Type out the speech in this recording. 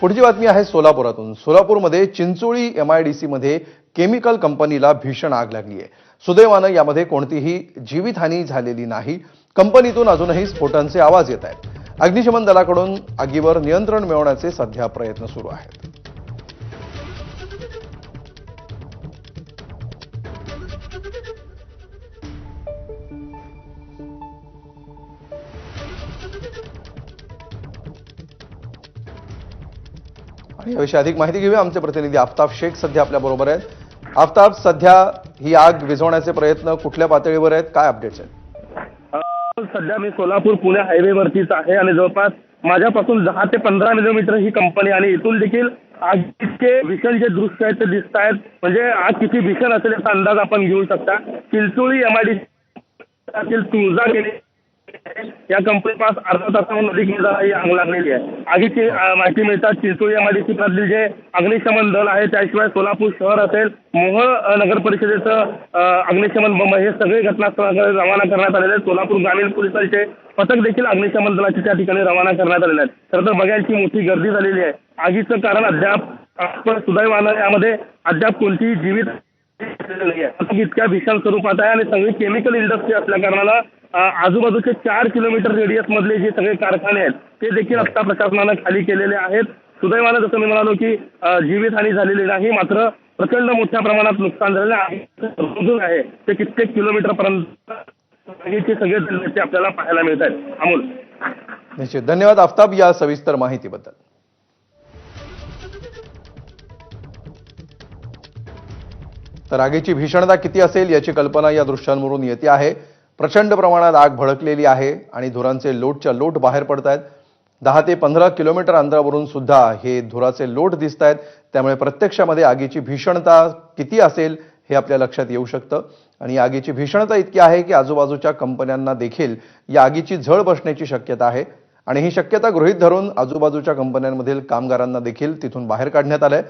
पुढची बातमी आहे सोलापुरातून. सोलापूरमध्ये चिंचोळी एम आय डी सीमध्ये केमिकल कंपनीला भीषण आग लागली आहे. सुदैवानं यामध्ये कोणतीही जीवितहानी झालेली नाही. कंपनीतून अजूनही स्फोटांचे आवाज येत आहेत. अग्निशमन दलाकडून आगीवर नियंत्रण मिळवण्याचे सध्या प्रयत्न सुरू आहेत. याविषयी अधिक माहिती घेऊया. आमचे प्रतिनिधी आफताब शेख सध्या आपल्या बरोबर आहेत. आफताब सध्या ही आग विझवण्याचे प्रयत्न कुठल्या पातळीवर आहेत? काय अपडेट्स आहेत? सध्या मी सोलापूर पुणे हायवेवरतीच आहे आणि जवळपास माझ्यापासून दहा ते पंधरा किलोमीटर ही कंपनी आणि इथून देखील आग इतके भीषण जे दृश्य आहेत ते दिसत आहेत. म्हणजे आग किती भीषण असेल याचा अंदाज आपण घेऊ शकता. चिंचोळी एम आय डी तुळजा गेली या कंपनीपास अर्धा तासाहून अधिक वेळ झाला ही आग लागलेली आहे. आगीची अ, माहिती मिळतात चिंचोळी या आय डी जे अग्निशमन दल आहे त्याशिवाय सोलापूर शहर असेल मोहोळ अ, नगर परिषदेचं अ, अग्निशमन बंब हे सगळे घटनास्थळाकडे रवाना करण्यात आलेले आहेत. सोलापूर ग्रामीण पोलिसांचे पथक देखील अग्निशमन दलाचे त्या ठिकाणी रवाना करण्यात आलेले आहेत. खरं तर बघायची मोठी गर्दी झालेली आहे. आगीचं कारण अद्याप आपण सुदैवानं यामध्ये अद्याप कोणतीही जीवित नाही इतक्या भीषण स्वरूपात आहे आणि सगळी केमिकल इंडस्ट्री असल्या कारणाला आजूबाजूचे चार किलोमीटर रेडियस मधले जे सगळे कारखाने आहेत ते देखील आत्ता प्रशासनानं खाली केलेले आहेत. सुदैवानं जसं मी म्हणालो की जीवितहानी झालेली नाही मात्र प्रचंड मोठ्या प्रमाणात नुकसान झालेलं आहे. आहे ते कित्येक किलोमीटर पर्यंत सगळे आपल्याला पाहायला मिळत आहेत. अमोल. निश्चित. धन्यवाद आफताब या सविस्तर माहितीबद्दल. तर आगीची भीषणता किती असेल याची कल्पना या दृश्यांवरून येते आहे. प्रचंड प्रमाणात आग भडकलेली आहे आणि धुरांचे लोटच्या लोट बाहेर पडत आहेत दहा ते पंधरा किलोमीटर अंतरावरून सुद्धा हे धुराचे लोट दिसत आहेत त्यामुळे प्रत्यक्षामध्ये आगीची भीषणता किती असेल हे आपल्या लक्षात येऊ शकतं. आणि आगीची भीषणता इतकी आहे की आजूबाजूच्या कंपन्यांना देखील या आगीची झळ बसण्याची शक्यता आहे. आणि ही शक्यता गृहीत धरून आजूबाजूच्या कंपन्यांमधील कामगारांना देखील तिथून बाहेर काढण्यात आलंय.